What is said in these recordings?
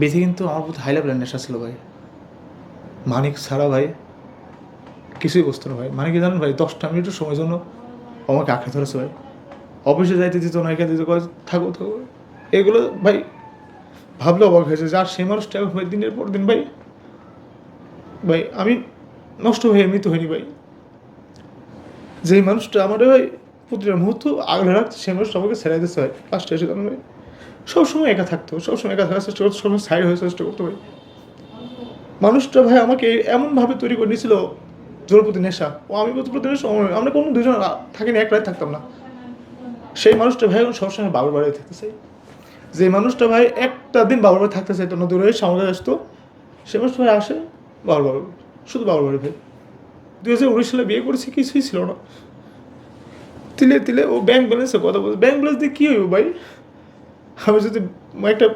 বেঁধে কিন্তু আমার প্রতি হাই লেভেলের নেশা ছিল ভাই। মানিক ছাড়া ভাই কিছুই বুঝতো না ভাই। মানে কি জানেন ভাই, দশটা মিনিটের সময় জন্য আমাকে আঁকড়ে ধরেছে ভাই। অফিসে যাইতে দিত না, এখানে দিত থাকো থাকো। এগুলো ভাই ভাবলে অবাক হয়েছে যার সেই মানুষটা ভাই দিনের পর দিন ভাই ভাই আমি নষ্ট হয়ে মৃত হয়নি ভাই। যেই মানুষটা আমার ভাই প্রতিটা মুহূর্ত আগলে রাখছে, সেই মানুষটা আমাকে ছেড়ে দিতে হয় লাস্টে এসে জানো ভাই। সবসময় একা থাকতো সবসময় একা থাকার চেষ্টা করতো সবসময় সাইড হয়ে চেষ্টা করতো ভাই মানুষটা ভাই আমাকে এমনভাবে তৈরি করে নিয়েছিল জোর নেশা ও আমি প্রতি নেশা আমরা কোনো দুজন থাকিনি, এক রাত থাকতাম না। সেই মানুষটা ভাই এখন সবসময় বাবার বাড়ি থাকতে চাই যে মানুষটা ভাই একটা দিন বাবার বাড়ি থাকতে চাইতো না, দূরে সামনে আসতো, সে মানুষটা ভাই আসে বাবার বাড়ি শুধু বাবার বাড়ি ভাই দুই হাজার উনিশ সালে বিয়ে করেছি, কিছুই ছিল না। তিলে তিলে ও ব্যাংক ব্যালেন্সে কথা বলছে। ব্যাংক ব্যালেন্স দিয়ে কী হইব ভাই? আমি যদি একটা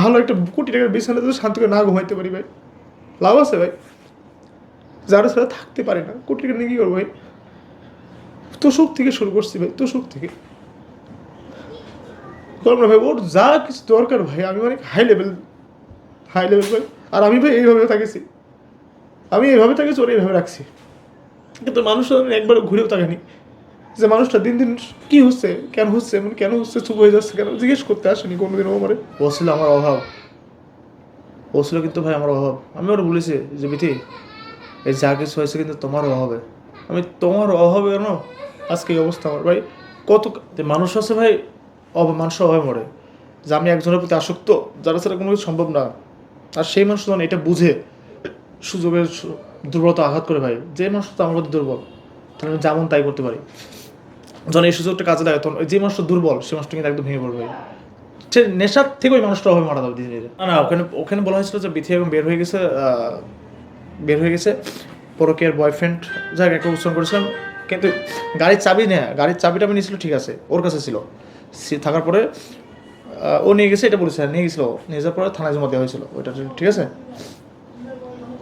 ভালো একটা কোটি টাকার বিছানা যদি শান্তি করে না ঘুমাইতে পারি ভাই। লাভ আছে ভাই। যারা ছাড়া থাকতে পারে না, কোটি টাকা নিয়ে কী করব ভাই? তো সুখ থেকে শুরু করছি ভাই তো সুখ থেকে। করব না ভাই, ওর যা কিছু দরকার ভাই, আমি অনেক হাই লেভেল হাই লেভেল ভাই। আর আমি ভাই এইভাবে থাকেছি। আমি এইভাবে থাকেছি, ওর এইভাবে রাখছি। কিন্তু মানুষ একবার ঘুরেও তাকানি যে মানুষটা দিন দিন কি হচ্ছে, কেন হচ্ছে মানে কেন হচ্ছে, চুপ হয়ে যাচ্ছে কেন? জিজ্ঞেস করতে আসেনি কোনোদিনও আমার। ও ছিল আমার অভাব। ও ছিল কিন্তু ভাই আমার অভাব। আমি ওর বলেছি যে, বিথি, এই যা কিছু হয়েছে কিন্তু তোমার অভাবে। আমি তোমার অভাবে কেন? আজকে এই অবস্থা আমার। ভাই, কত মানুষ আছে ভাই, অভাব, মানুষের অভাবে মরে। যে আমি একজনের প্রতি আসক্ত, যারা ছাড়া কোনো কিছু সম্ভব না। আর সেই মানুষ যখন এটা বুঝে, সুযোগের দুর্বলতা আঘাত করে ভাই, যে মানুষ তো আমার প্রতি দুর্বল, তাহলে আমি যেমন তাই করতে পারি। যখন এই সুযোগটা কাজে লাগে, তখন যে মানুষটা দুর্বল সে মানুষটা কিন্তু একদম ভেঙে পড়বে। সে নেশার থেকে ওই মানুষটা অভাবে মারা যাবে ধীরে না না, ওখানে ওখানে বলা হয়েছিল যে বিথি এখন বের হয়ে গেছে বের হয়ে গেছে। পরকের বয়ফ্রেন্ড যাক একটা উচ্চারণ করেছিলাম। কিন্তু গাড়ির চাবি নেয়, গাড়ির চাবিটা আমি নিয়েছিল, ঠিক আছে, ওর কাছে ছিল। সে থাকার পরে ও নিয়ে গেছে, এটা বলেছে, নিয়ে গেছিল। নিয়ে যাওয়ার পরে থানায় জমা দেওয়া হয়েছিল, ওইটা ঠিক আছে?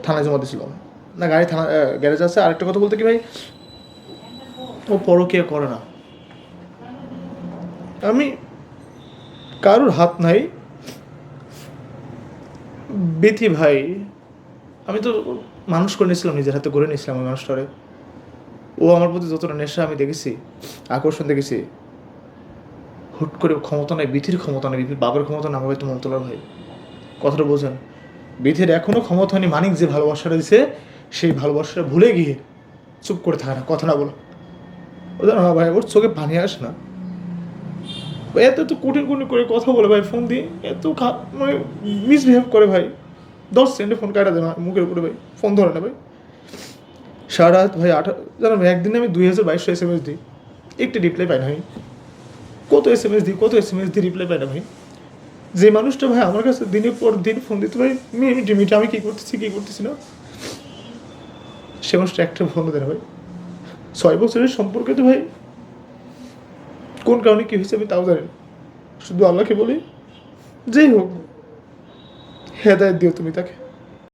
থানায় জমা দিয়েছিল। না, গাড়ি থানা গ্যারেজ আছে। আরেকটা কথা বলতে কি ভাই? ও পরকিয়া করে না। আমি কারুর হাত নাই। বিথি ভাই, আমি তো মানুষ করে নিয়েছিলাম, নিজের হাতে গড়ে নিয়েছিলাম ওই মানুষটারে। ও আমার প্রতি যতটা নেশা আমি দেখেছি, আকর্ষণ দেখেছি, হুট করে ক্ষমতা নাই, বিথির ক্ষমতা নেই, বিথির বাবার ক্ষমতা না হবে তো মন ভাই। কথাটা বোঝেন, বিথির এখনও ক্ষমতা হয়নি, মানিক যে ভালোবাসাটা দিছে, সেই ভালোবাসাটা ভুলে গিয়ে চুপ করে থাকে না, কথা না বলো। ওদের না ভাই, ওর চোখে পানি আসে না। এত এত কঠিন কঠিন করে কথা বলে ভাই ফোন দিয়ে। এত মানে মিসবিহেভ করে ভাই। দশ সেকেন্ডে ফোন কাটা দেয় মুখের উপরে ভাই। ফোন ধরে না ভাই। সারা রাত ভাই আঠা জানো ভাই, একদিনে আমি দুই হাজার বাইশশো এস এম এস দিই। একটি রিপ্লাই পাই না ভাই। কত এস এম এস দিই, কত এস এম এস দিই রিপ্লাই পাই না ভাই। যে মানুষটা ভাই আমার কাছে দিনের পর দিন ফোন দিতে ভাই মিনিটে মিনিটে আমি কী করতেছি কী করতেছি না? সে মানুষটা একটা ফোন দেয় না ভাই। ছয় বছরের সম্পর্কে তো ভাই কোন কারণে কী হয়েছে আমি তাও জানি। শুধু আল্লাহকে বলি, যেই হোক, হেদায়ত দিও তুমি তাকে